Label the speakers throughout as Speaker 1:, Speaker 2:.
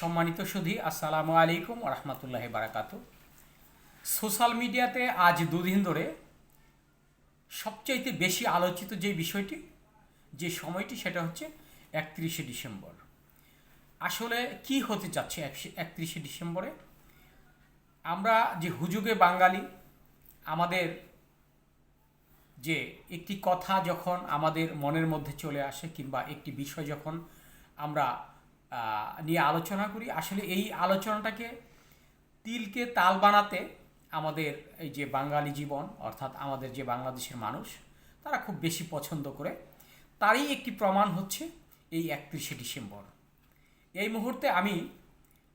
Speaker 1: সম্মানিত সুধী, আসসালামু আলাইকুম রহমতুল্লাহ বারাকাতু। সোশ্যাল মিডিয়াতে আজ দুদিন ধরে সবচাইতে বেশি আলোচিত যে বিষয়টি, যে সময়টি, সেটা হচ্ছে একত্রিশে ডিসেম্বর। আসলে কি হতে যাচ্ছে একত্রিশে ডিসেম্বরে? আমরা যে হুজুগে বাঙালি, আমাদের যে একটি কথা যখন আমাদের মনের মধ্যে চলে আসে কিংবা একটি বিষয় যখন আমরা নিয়ে আলোচনা করি। আসলে এই আলোচনাটাকে তিলকে তাল বানাতে আমাদের এই যে বাঙালি জীবন, অর্থাৎ আমাদের যে বাংলাদেশের মানুষ, তারা খুব বেশি পছন্দ করে, তারই একটি প্রমাণ হচ্ছে এই একত্রিশে ডিসেম্বর। এই মুহূর্তে আমি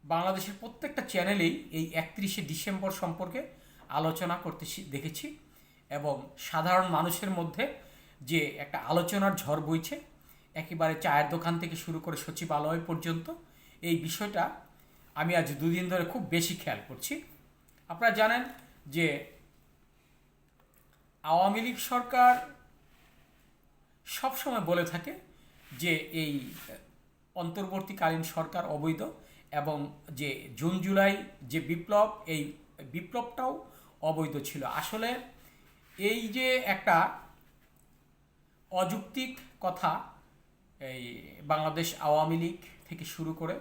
Speaker 1: বাংলাদেশের প্রত্যেকটা চ্যানেলেই এই একত্রিশে ডিসেম্বর সম্পর্কে আলোচনা করতে দেখেছি এবং সাধারণ মানুষের মধ্যে যে একটা আলোচনার ঝড় বইছে একেবারে চায়ের দোকান থেকে শুরু করে সচিবালয় পর্যন্ত। এই বিষয়টা আমি আজ দুদিন ধরে খুব বেশি খেয়াল করছি। আপনারা জানেন যে আওয়ামী লীগ সরকার সবসময় বলে থাকে যে এই অন্তর্বর্তীকালীন সরকার অবৈধ এবং যে জুন, জুলাই যে বিপ্লব, এই বিপ্লবটাও অবৈধ ছিল। আসলে এই যে একটা অযৌক্তিক কথা এই বাংলাদেশ আওয়ামী লীগ থেকে শুরু করে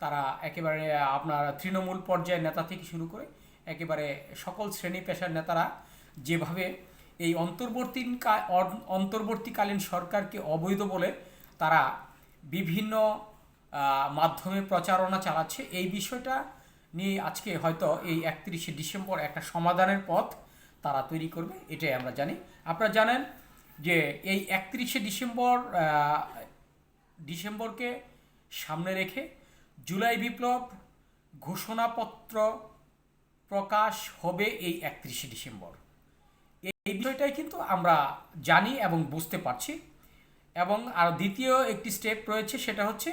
Speaker 1: তারা একেবারে আপনার তৃণমূল পর্যায়ের নেতা থেকে শুরু করে একেবারে সকল শ্রেণি পেশার নেতারা যেভাবে এই অন্তর্বর্তী অন্তর্বর্তীকালীন সরকারকে অবৈধ বলে তারা বিভিন্ন মাধ্যমে প্রচারণা চালাচ্ছে, এই বিষয়টা নিয়ে আজকে হয়তো এই একত্রিশে ডিসেম্বর একটা সমাধানের পথ তারা তৈরি করবে, এটাই আমরা জানি। আপনারা জানেন যে এই একত্রিশে ডিসেম্বর ডিসেম্বরকে সামনে রেখে জুলাই বিপ্লব ঘোষণাপত্র প্রকাশ হবে এই একত্রিশে ডিসেম্বর। এই বিষয়টাই কিন্তু আমরা জানি এবং বুঝতে পারছি। এবং আর দ্বিতীয় একটি স্টেপ রয়েছে, সেটা হচ্ছে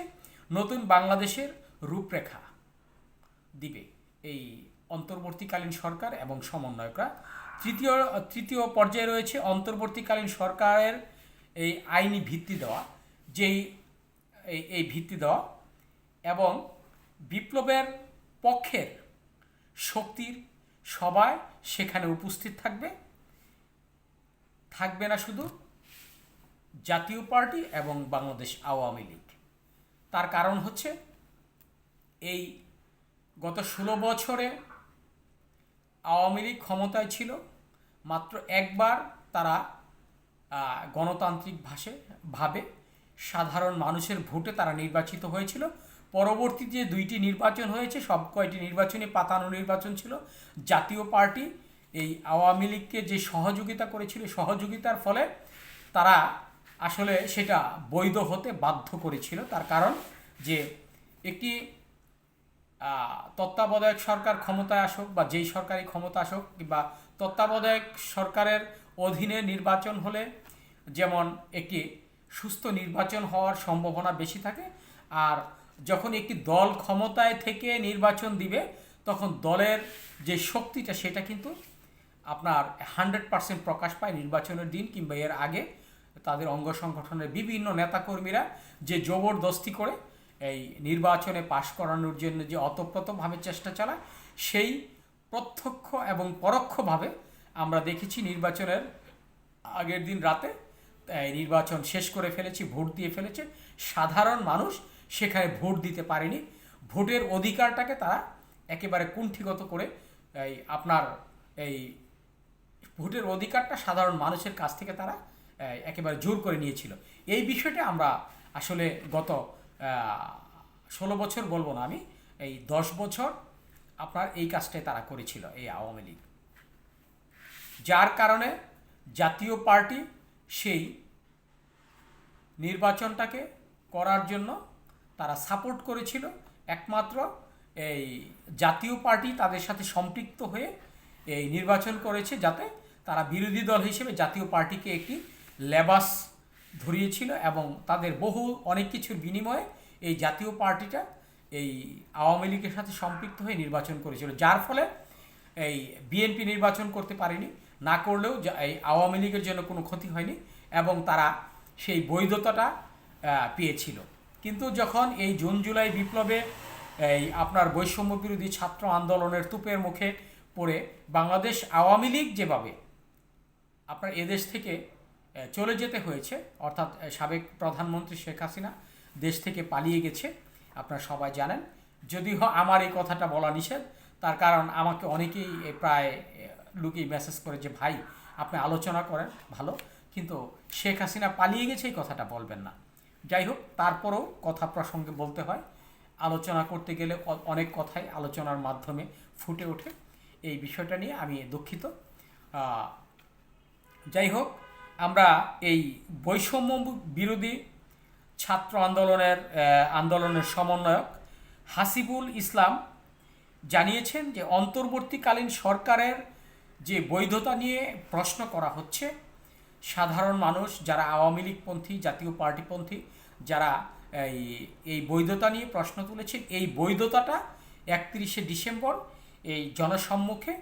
Speaker 1: নতুন বাংলাদেশের রূপরেখা দিবে এই অন্তর্বর্তীকালীন সরকার এবং সমন্বয়করা। তৃতীয় তৃতীয় পর্যায়ে রয়েছে অন্তর্বর্তীকালীন সরকারের এই আইনি ভিত্তি দেওয়া, যেই এই এই ভিত্তি দেওয়া এবং বিপ্লবের পক্ষের শক্তির সবাই সেখানে উপস্থিত থাকবে। থাকবে না শুধু জাতীয় পার্টি এবং বাংলাদেশ আওয়ামী লীগ। তার কারণ হচ্ছে এই গত ষোলো বছরে আওয়ামী লীগ ক্ষমতায় ছিল, মাত্র একবার তারা গণতান্ত্রিক ভাষে ভাবে সাধারণ মানুষের ভোটে তারা নির্বাচিত হয়েছিল। পরবর্তী যে দুইটি নির্বাচন হয়েছে, সব কয়টি নির্বাচনে পাতানো নির্বাচন ছিল। জাতীয় পার্টি এই আওয়ামী লীগকে যে সহযোগিতা করেছিল, সহযোগিতার ফলে তারা আসলে সেটা বৈধ হতে বাধ্য করেছিল। তার কারণ যে একটি তত্ত্বাবধায়ক সরকার ক্ষমতায় আসুক বা যেই সরকারি ক্ষমতা আসুক কিংবা তত্ত্বাবধায়ক সরকারের অধীনে নির্বাচন হলে যেমন একটি সুস্থ নির্বাচন হওয়ার সম্ভাবনা বেশি থাকে। আর যখন একটি দল ক্ষমতায় থেকে নির্বাচন দিবে, তখন দলের যে শক্তিটা, সেটা কিন্তু আপনার হান্ড্রেড পার্সেন্ট প্রকাশ পায় নির্বাচনের দিন কিংবা এর আগে। তাদের অঙ্গ সংগঠনের বিভিন্ন নেতাকর্মীরা যে জবরদস্তি করে এই নির্বাচনে পাশ করানোর জন্য যে অতপ্রতভাবে চেষ্টা চালায়, সেই প্রত্যক্ষ এবং পরোক্ষভাবে আমরা দেখেছি নির্বাচনের আগের দিন রাতে নির্বাচন শেষ করে ফেলেছি, ভোট দিয়ে ফেলেছে। সাধারণ মানুষ সেখানে ভোট দিতে পারেনি। ভোটের অধিকারটাকে তারা একেবারে কুণ্ঠিগত করে এই আপনার এই ভোটের অধিকারটা সাধারণ মানুষের কাছ থেকে তারা একেবারে জোর করে নিয়েছিল। এই বিষয়টা আমরা আসলে গত ষোলো বছর বলব না আমি, এই দশ বছর আপনার এই কাজটাই তারা করেছিল এই আওয়ামী লীগ। যার কারণে জাতীয় পার্টি সেই নির্বাচনটাকে করার জন্য তারা সাপোর্ট করেছিল। একমাত্র এই জাতীয় পার্টি তাদের সাথে সম্পৃক্ত হয়ে এই নির্বাচন করেছে যাতে তারা বিরোধী দল হিসেবে জাতীয় পার্টিকে একটি লেবাস ধরিয়েছিল এবং তাদের বহু অনেক কিছুর বিনিময়ে এই জাতীয় পার্টিটা এই আওয়ামী লীগের সাথে সম্পৃক্ত হয়ে নির্বাচন করেছিল। যার ফলে এই বিএনপি নির্বাচন করতে পারেনি। না করলেও এই আওয়ামী লীগের জন্য কোনো ক্ষতি হয়নি এবং তারা সেই বৈধতাটা পেয়েছিল। কিন্তু যখন এই জুন, জুলাই বিপ্লবে এই আপনার বৈষম্য বিরোধী ছাত্র আন্দোলনের তুপের মুখে পড়ে বাংলাদেশ আওয়ামী লীগ যেভাবে আপনার এদেশ থেকে চলে যেতে হয়েছে, অর্থাৎ সাবেক প্রধানমন্ত্রী শেখ হাসিনা দেশ থেকে পালিয়ে গেছে, আপনারা সবাই জানেন। যদিও আমার এই কথাটা বলা নিষেধ, তার কারণ আমাকে অনেকেই প্রায় লুকিয়ে মেসেজ করে যে, ভাই, আপনি আলোচনা করেন, ভালো। কিন্তু শেখ হাসিনা পালিয়ে গেছে এই কথাটা বলবেন না। যাই হোক, তারপরেও কথা প্রসঙ্গে বলতে হয়, আলোচনা করতে গেলে অনেক কথাই আলোচনার মাধ্যমে ফুটে ওঠে। এই বিষয়টা নিয়ে আমি দুঃখিত। যাই হোক, আমরা এই বৈষম্য বিরোধী ছাত্র আন্দোলনের আন্দোলনের সমন্বয়ক হাসিবুল ইসলাম জানিয়েছেন যে, অন্তর্বর্তীকালীন সরকারের যে বৈধতা নিয়ে প্রশ্ন করা হচ্ছে, সাধারণ মানুষ, যারা আওয়ামী লীগপন্থী, জাতীয় পার্টিপন্থী, যারা এই এই বৈধতা নিয়ে প্রশ্ন তুলেছেন, এই বৈধতাটা একত্রিশে ডিসেম্বর এই জনসম্মুখে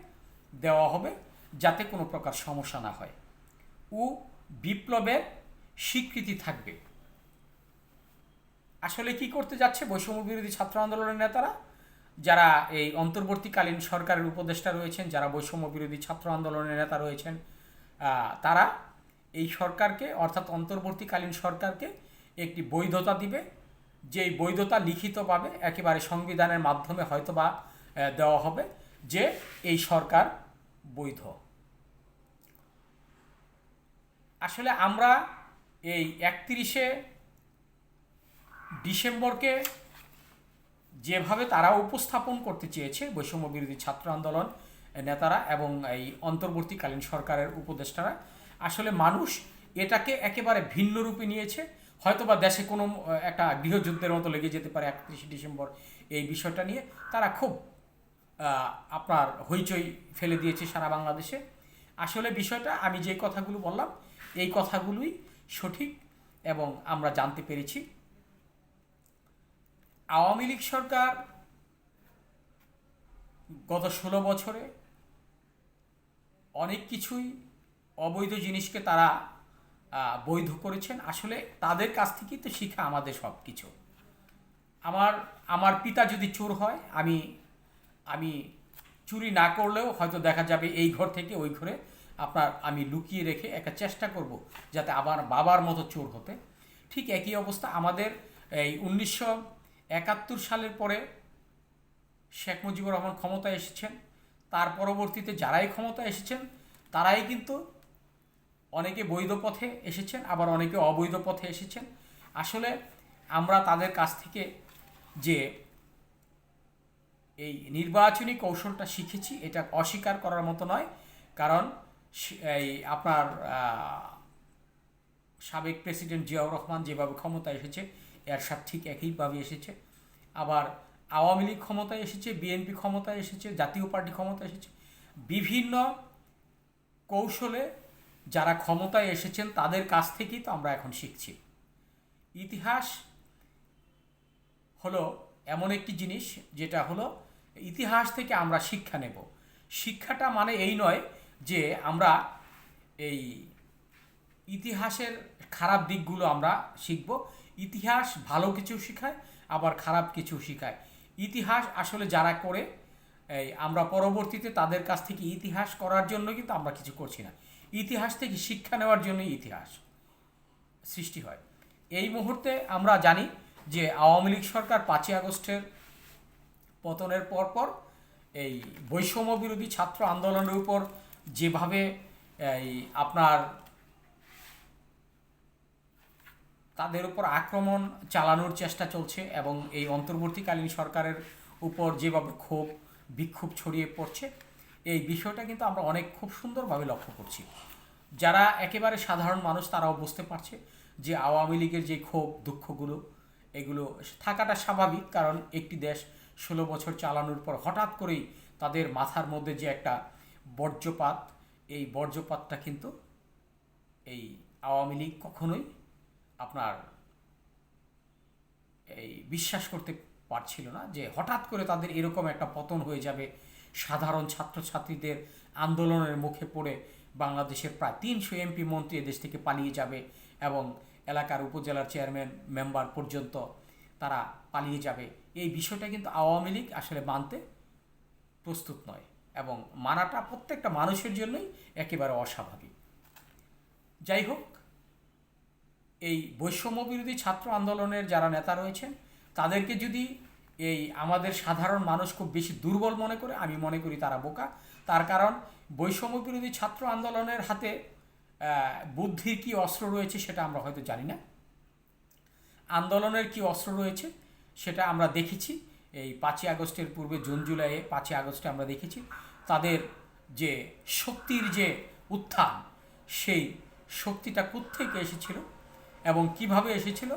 Speaker 1: দেওয়া হবে যাতে কোনো প্রকার সমস্যা না হয়। ও বিপ্লবের স্বীকৃতি থাকবে। আসলে কি করতে যাচ্ছে বৈষম্য বিরোধী ছাত্র আন্দোলনের নেতারা? যারা এই অন্তর্বর্তীকালীন সরকারের উপদেষ্টা রয়েছেন যারা বৈষম্য বিরোধী ছাত্র আন্দোলনের নেতা রয়েছেন তারা এই সরকারকে অর্থাৎ অন্তর্বর্তীকালীন সরকারকে একটি বৈধতা দিবে। যেই বৈধতা লিখিতভাবে একেবারে সংবিধানের মাধ্যমে হয়তোবা আহ, দেওয়া হবে যে এই সরকার বৈধ। আসলে আমরা এই একত্রিশে ডিসেম্বরকে যেভাবে তারা উপস্থাপন করতে চেয়েছে বৈষম্য বিরোধী ছাত্র আন্দোলন নেতারা এবং এই অন্তর্বর্তীকালীন সরকারের উপদেষ্টারা, আসলে মানুষ এটাকে একেবারে ভিন্ন রূপে নিয়েছে। হয়তোবা দেশে কোনো একটা গৃহযুদ্ধের মতো লেগে যেতে পারে একত্রিশে ডিসেম্বর এই বিষয়টা নিয়ে। তারা খুব আপনার হইচই ফেলে দিয়েছে সারা বাংলাদেশে। আসলে বিষয়টা আমি যে কথাগুলো বললাম, এই কথাগুলোই সঠিক এবং আমরা জানতে পেরেছি। আওয়ামী লীগ সরকার গত ষোলো বছরে অনেক কিছুই অবৈধ জিনিসকে তারা বৈধ করেছেন। আসলে তাদের কাছ থেকেই তো শিখা আমাদের সব কিছু আমার আমার পিতা যদি চোর হয়, আমি আমি চুরি না করলেও হয়তো দেখা যাবে এই ঘর থেকে ওই ঘরে আপনার আমি লুকিয়ে রেখে একটা চেষ্টা করব যাতে আবার বাবার মতো চোর হতে। ঠিক একই অবস্থা আমাদের এই উনিশশো একাত্তর সালের পরে শেখ মুজিবুর রহমান ক্ষমতায় এসেছেন। তার পরবর্তীতে যারাই ক্ষমতায় এসেছেন, তারাই কিন্তু অনেকে বৈধ পথে এসেছেন, আবার অনেকে অবৈধ পথে এসেছেন। আসলে আমরা তাদের কাছ থেকে যে এই নির্বাচনী কৌশলটা শিখেছি, এটা অস্বীকার করার মতো নয়। কারণ এই আপনার সাবেক প্রেসিডেন্ট জিয়াউর রহমান যেভাবে ক্ষমতায় এসেছে এরশাদ ঠিক একইভাবে এসেছে। আবার আওয়ামী লীগ ক্ষমতায় এসেছে, বিএনপি ক্ষমতায় এসেছে, জাতীয় পার্টি ক্ষমতায় এসেছে। বিভিন্ন কৌশলে যারা ক্ষমতায় এসেছেন, তাদের কাছ থেকেই তো আমরা এখন শিখছি। ইতিহাস হলো এমন একটি জিনিস, যেটা হলো ইতিহাস থেকে আমরা শিক্ষা নেব। শিক্ষাটা মানে এই নয় যে আমরা এই ইতিহাসের খারাপ দিকগুলো আমরা শিখব ইতিহাস ভালো কিছু শেখায়, আবার খারাপ কিছু শেখায়। ইতিহাস আসলে যারা করে, এই আমরা পরবর্তীতে তাদের কাছ থেকে ইতিহাস করার জন্য কিন্তু আমরা কিছু করছি না। ইতিহাস থেকে শিক্ষা নেওয়ার জন্যই ইতিহাস সৃষ্টি হয়। এই মুহূর্তে আমরা জানি যে আওয়ামী লীগ সরকার পাঁচই আগস্টের পতনের পরপর এই বৈষম্য বিরোধী ছাত্র আন্দোলনের উপর যেভাবে এই আপনার তাদের উপর আক্রমণ চালানোর চেষ্টা চলছে এবং এই অন্তর্বর্তীকালীন সরকারের উপর যেভাবে ক্ষোভ, বিক্ষোভ ছড়িয়ে পড়ছে, এই বিষয়টা কিন্তু আমরা অনেক খুব সুন্দরভাবে লক্ষ্য করছি। যারা একেবারে সাধারণ মানুষ তারাও বুঝতে পারছে যে আওয়ামী লীগের যে ক্ষোভ, দুঃখগুলো, এগুলো থাকাটা স্বাভাবিক কারণ একটি দেশ ষোলো বছর চালানোর পর হঠাৎ করেই তাদের মাথার মধ্যে যে একটা বর্জ্যপাত, এই বর্জ্যপাতটা কিন্তু এই আওয়ামী লীগ কখনোই আপনার এই বিশ্বাস করতে পারছিল না যে হঠাৎ করে তাদের এরকম একটা পতন হয়ে যাবে। সাধারণ ছাত্রছাত্রীদের আন্দোলনের মুখে পড়ে বাংলাদেশের প্রায় তিনশো এমপি মন্ত্রী এদেশ থেকে পালিয়ে যাবে এবং এলাকার উপজেলার চেয়ারম্যান মেম্বার পর্যন্ত তারা পালিয়ে যাবে। এই বিষয়টা কিন্তু আওয়ামী লীগ আসলে মানতে প্রস্তুত নয় এবং মানাটা প্রত্যেকটা মানুষের জন্যই একেবারে অস্বাভাবিক। যাই হোক এই বৈষম্য বিরোধী ছাত্র আন্দোলনের যারা নেতা রয়েছেন, তাদেরকে যদি এই আমাদের সাধারণ মানুষ খুব বেশি দুর্বল মনে করে, আমি মনে করি তারা বোকা। তার কারণ বৈষম্য বিরোধী ছাত্র আন্দোলনের হাতে বুদ্ধির কি অস্ত্র রয়েছে সেটা আমরা হয়তো জানি না। আন্দোলনের কি অস্ত্র রয়েছে সেটা আমরা দেখেছি। এই পাঁচই আগস্টের পূর্বে জুন জুলাইয়ে পাঁচই আগস্টে আমরা দেখেছি। তাদের যে শক্তির যে উত্থান, সেই শক্তিটা কোত্থেকে এসেছিল? এবং কীভাবে এসেছিল,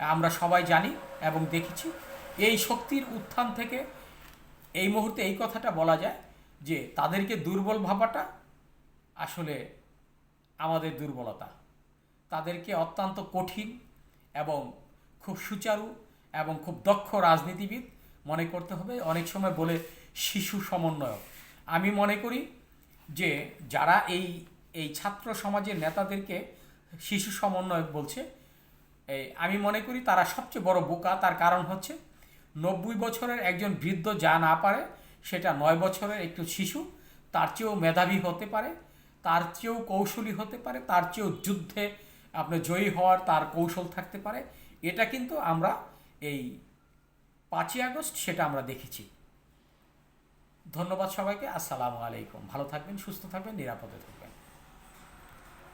Speaker 1: আমরা সবাই জানি এবং দেখেছি। এই শক্তির উত্থান থেকে এই মুহূর্তে এই কথাটা বলা যায় যে তাদেরকে দুর্বল ভাবাটা আসলে আমাদের দুর্বলতা। তাদেরকে অত্যন্ত কঠিন এবং খুব সুচারু এবং খুব দক্ষ রাজনীতিবিদ মনে করতে হবে। অনেক সময় বলে শিশু সমন্বয়ক। আমি মনে করি যে যারা এই এই ছাত্র সমাজের নেতাদেরকে শিশু সমন্বয়ক বলছে, এই আমি মনে করি তারা সবচেয়ে বড় বোকা, তার কারণ হচ্ছে নব্বই বছরের একজন বৃদ্ধ যা না পারে, সেটা নয় বছরের একটু শিশু, তার চেয়েও মেধাবী হতে পারে, তার চেয়েও কৌশলী হতে পারে, তার চেয়েও যুদ্ধে আপনার জয়ী হওয়ার তার কৌশল থাকতে পারে। এটা কিন্তু আমরা এই পাঁচই আগস্ট সেটা আমরা দেখেছি। ধন্যবাদ সবাইকে, আসসালামু আলাইকুম। ভালো থাকবেন, সুস্থ থাকবেন, নিরাপদে থাকবেন।